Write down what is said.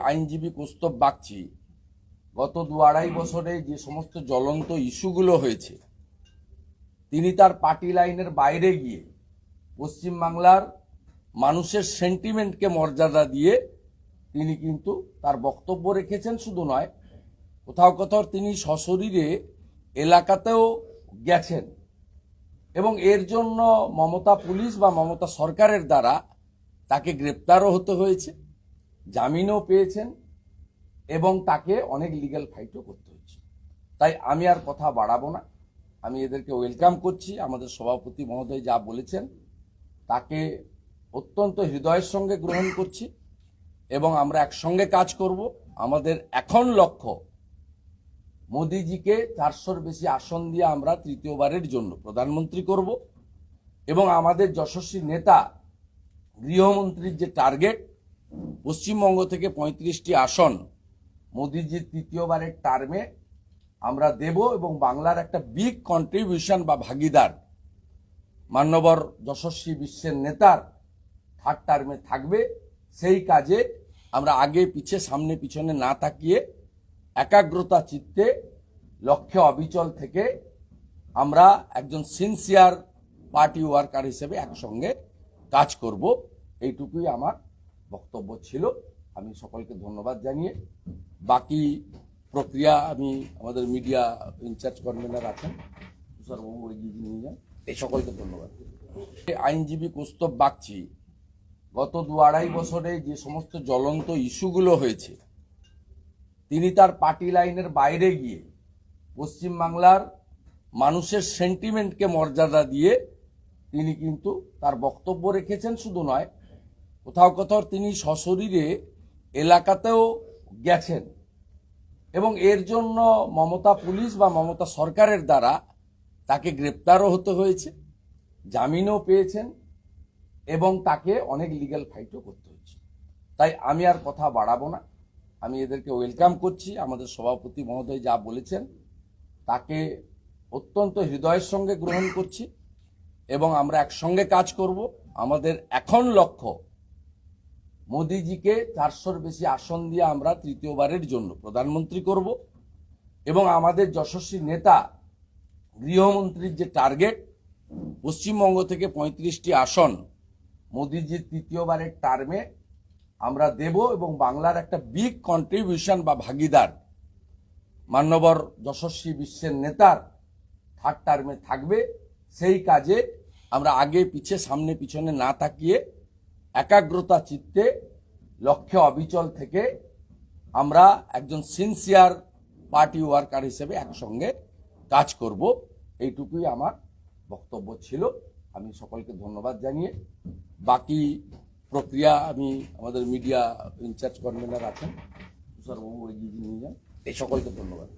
আইনজীবী কৌস্তব বাগচি গত দু আড়াই বছরে যে সমস্ত জ্বলন্ত ইস্যুগুলো হয়েছে তিনি তার পার্টি লাইনের বাইরে গিয়ে পশ্চিমবাংলার মানুষের সেন্টিমেন্টকে মর্যাদা দিয়ে তিনি কিন্তু তার বক্তব্য রেখেছেন শুধু নয় কোথাও কোথাও তিনি সশরীরে এলাকাতেও গেছেন এবং এর জন্য মমতা পুলিশ বা মমতা সরকারের দ্বারা তাকে গ্রেপ্তারও হতে হয়েছে। জামিনও পেয়েছেন এবং তাকে অনেক লিগ্যাল ফাইটও করতে হয়েছে। তাই আমি আর কথা বাড়াবো না। আমি এদেরকে ওয়েলকাম করছি। আমাদের সভাপতি মহোদয় যা বলেছেন, তাকে অত্যন্ত হৃদয়ের সঙ্গে গ্রহণ করছি এবং আমরা একসঙ্গে কাজ করব। আমাদের এখন লক্ষ্য, মোদিজিকে চারশোর বেশি আসন দিয়ে আমরা তৃতীয়বারের জন্য প্রধানমন্ত্রী করব এবং আমাদের যশস্বী নেতা, গৃহমন্ত্রীর যে টার্গেট পশ্চিমবঙ্গ থেকে পঁয়ত্রিশটি আসন মোদিজির তৃতীয়বারের টার্মে আমরা দেব এবং বাংলার একটা বিগ কন্ট্রিবিউশন বা ভাগিদার মান্যবর যশস্বী বিশ্বের নেতার থার্ড টার্মে থাকবে। সেই কাজে আমরা আগে পিছে, সামনে পিছনে না তাকিয়ে একাগ্রতা চিত্তে লক্ষ্যে অবিচল থেকে আমরা একজন সিনসিয়ার পার্টি ওয়ার্কার হিসেবে একসঙ্গে কাজ করব। এইটুকুই আমার বক্তব্য ছিল। আমি সকলকে ধন্যবাদ জানিয়ে বাকি প্রক্রিয়া আমি আমাদের মিডিয়া ইনচার্জ কনভেনার আছেন তুষারবাবু এগিয়ে নিয়ে যান। এই সকলকে ধন্যবাদ। আইনজীবী কৌস্তব বাগচি, গত দু আড়াই বছরে যে সমস্ত জ্বলন্ত ইস্যুগুলো হয়েছে, তিনি তার পার্টি লাইনের বাইরে গিয়ে পশ্চিমবাংলার মানুষের সেন্টিমেন্টকে মর্যাদা দিয়ে তিনি কিন্তু তার বক্তব্য রেখেছেন, শুধু নয় কোথাও কোথাও তিনি সশরীরে এলাকাতেও গেছেন। এবং এর জন্য মমতা পুলিশ বা মমতা সরকারের দ্বারা তাকে গ্রেপ্তারও হতে হয়েছে, জামিনও পেয়েছেন এবং তাকে অনেক লিগ্যাল ফাইটও করতে হয়েছে। তাই আমি আর কথা বাড়াবো না। আমি এদেরকে ওয়েলকাম করছি। আমাদের সভাপতি মহোদয় যা বলেছেন তাকে অত্যন্ত হৃদয়ের সঙ্গে গ্রহণ করছি এবং আমরা একসঙ্গে কাজ করব। আমাদের এখন লক্ষ্য মোদিজিকে চারশোর বেশি আসন দিয়ে আমরা তৃতীয়বারের জন্য প্রধানমন্ত্রী করব এবং আমাদের যশস্বী নেতা, গৃহমন্ত্রীর যে টার্গেট পশ্চিমবঙ্গ থেকে পঁয়ত্রিশটি আসন মোদিজির তৃতীয়বারের টার্মে আমরা দেব এবং বাংলার একটা বিগ কন্ট্রিবিউশন বা ভাগিদার মান্যবর যশস্বী বিশ্বের নেতার থার্ড টার্মে থাকবে। সেই কাজে আমরা আগে পিছে, সামনে, পিছনে না তাকিয়ে একাগ্রতা চিত্তে লক্ষ্যে অবিচল থেকে আমরা একজন সিনসিয়ার পার্টি ওয়ার্কার হিসেবে একসঙ্গে কাজ করব। এইটুকুই আমার বক্তব্য ছিল। আমি সকলকে ধন্যবাদ জানিয়ে বাকি প্রক্রিয়া আমি আমাদের মিডিয়া ইনচার্জ কনভেনার আছেন। তুষারবাবু এগিয়ে নিয়ে যান। এই সকলকে ধন্যবাদ।